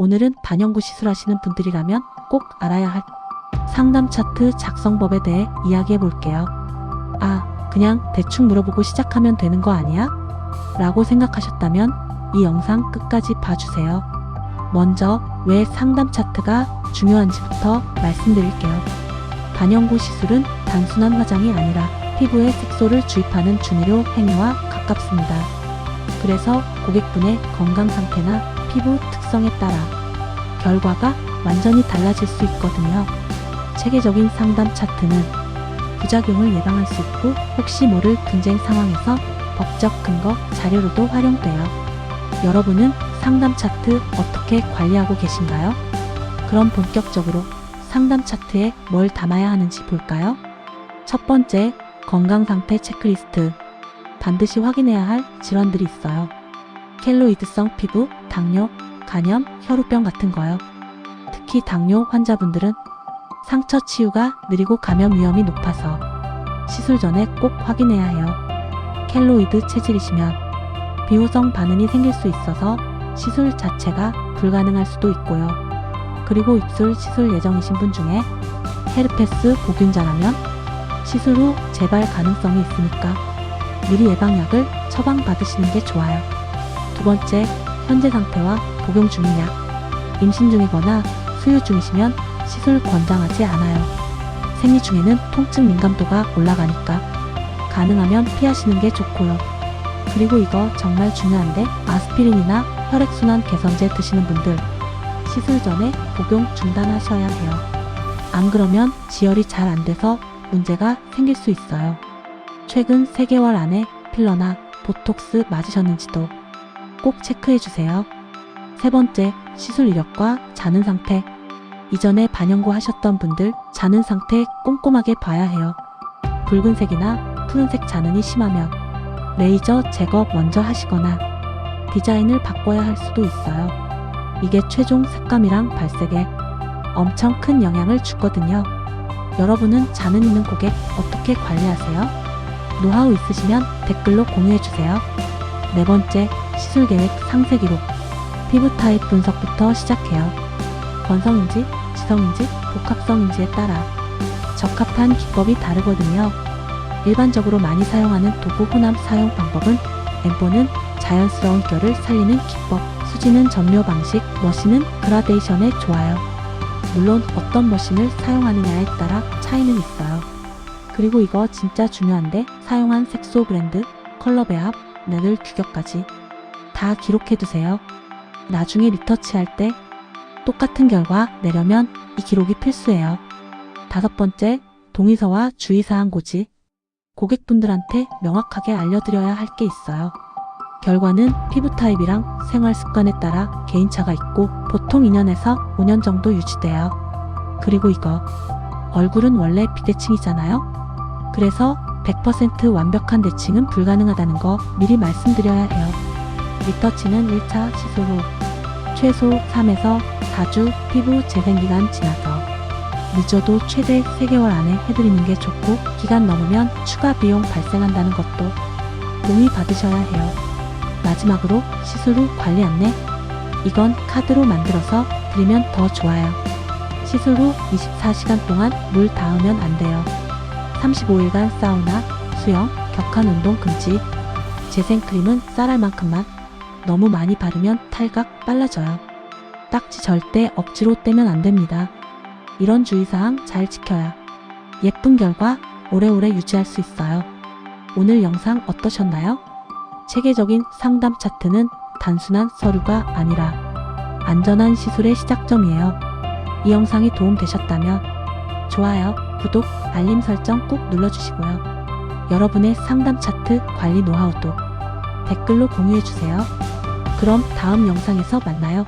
오늘은 단연구 시술하시는 분들이라면 꼭 알아야 할 상담 차트 작성법에 대해 이야기해 볼게요. 아, 그냥 대충 물어보고 시작하면 되는 거 아니야? 라고 생각하셨다면 이 영상 끝까지 봐주세요. 먼저 왜 상담 차트가 중요한지부터 말씀드릴게요. 단연구 시술은 단순한 화장이 아니라 피부에 색소를 주입하는 준위료 행위와 가깝습니다. 그래서 고객분의 건강 상태나 피부 특성에 따라 결과가 완전히 달라질 수 있거든요. 체계적인 상담 차트는 부작용을 예방할 수 있고 혹시 모를 분쟁 상황에서 법적 근거 자료로도 활용돼요. 여러분은 상담 차트 어떻게 관리하고 계신가요? 그럼 본격적으로 상담 차트에 뭘 담아야 하는지 볼까요? 첫 번째, 건강 상태 체크리스트. 반드시 확인해야 할 질환들이 있어요. 켈로이드성 피부, 당뇨, 간염, 혈우병 같은 거요. 특히 당뇨 환자분들은 상처 치유가 느리고 감염 위험이 높아서 시술 전에 꼭 확인해야 해요. 켈로이드 체질이시면 비호성 반응이 생길 수 있어서 시술 자체가 불가능할 수도 있고요. 그리고 입술 시술 예정이신 분 중에 헤르페스 보균자라면 시술 후 재발 가능성이 있으니까 미리 예방약을 처방받으시는 게 좋아요. 두 번째, 현재 상태와 복용 약. 임신 중이거나 수유 중이시면 시술 권장하지 않아요. 생리 중에는 통증 민감도가 올라가니까 가능하면 피하시는 게 좋고요. 그리고 이거 정말 중요한데 아스피린이나 혈액순환 개선제 드시는 분들 시술 전에 복용 중단하셔야 해요. 안 그러면 지혈이 잘 안 돼서 문제가 생길 수 있어요. 최근 3개월 안에 필러나 보톡스 맞으셨는지도 꼭 체크해 주세요. 세 번째, 시술 이력과 자는 상태. 이전에 반영구 하셨던 분들 자는 상태 꼼꼼하게 봐야 해요. 붉은색이나 푸른색 자는이 심하면 레이저 제거 먼저 하시거나 디자인을 바꿔야 할 수도 있어요. 이게 최종 색감이랑 발색에 엄청 큰 영향을 주거든요. 여러분은 자는 있는 고객 어떻게 관리하세요? 노하우 있으시면 댓글로 공유해주세요. 네 번째, 시술 계획 상세 기록. 피부 타입 분석부터 시작해요. 건성인지, 지성인지, 복합성인지에 따라 적합한 기법이 다르거든요. 일반적으로 많이 사용하는 도구 혼합 사용 방법은 엠보는 자연스러운 결을 살리는 기법, 수지는 점묘 방식, 머신은 그라데이션에 좋아요. 물론 어떤 머신을 사용하느냐에 따라 차이는 있어요. 그리고 이거 진짜 중요한데 사용한 색소 브랜드, 컬러 배합, 네들 규격까지 다 기록해 두세요. 나중에 리터치 할 때 똑같은 결과 내려면 이 기록이 필수예요. 다섯 번째, 동의서와 주의사항 고지. 고객분들한테 명확하게 알려드려야 할 게 있어요. 결과는 피부 타입이랑 생활 습관에 따라 개인차가 있고 보통 2년에서 5년 정도 유지돼요. 그리고 이거 얼굴은 원래 비대칭이잖아요. 그래서 100% 완벽한 대칭은 불가능하다는 거 미리 말씀드려야 해요. 리터치는 1차 시술 후 최소 3에서 4주 피부 재생기간 지나서 늦어도 최대 3개월 안에 해드리는 게 좋고 기간 넘으면 추가 비용 발생한다는 것도 동의 받으셔야 해요. 마지막으로 시술 후 관리 안내. 이건 카드로 만들어서 드리면 더 좋아요. 시술 후 24시간 동안 물 닿으면 안 돼요. 35일간 사우나, 수영, 격한 운동 금지. 재생 크림은 쌀알 만큼만. 너무 많이 바르면 탈각 빨라져요. 딱지 절대 억지로 떼면 안 됩니다. 이런 주의사항 잘 지켜야 예쁜 결과 오래오래 유지할 수 있어요. 오늘 영상 어떠셨나요? 체계적인 상담 차트는 단순한 서류가 아니라 안전한 시술의 시작점이에요. 이 영상이 도움되셨다면 좋아요, 구독, 알림 설정 꾹 눌러주시고요. 여러분의 상담 차트 관리 노하우도 댓글로 공유해주세요. 그럼 다음 영상에서 만나요.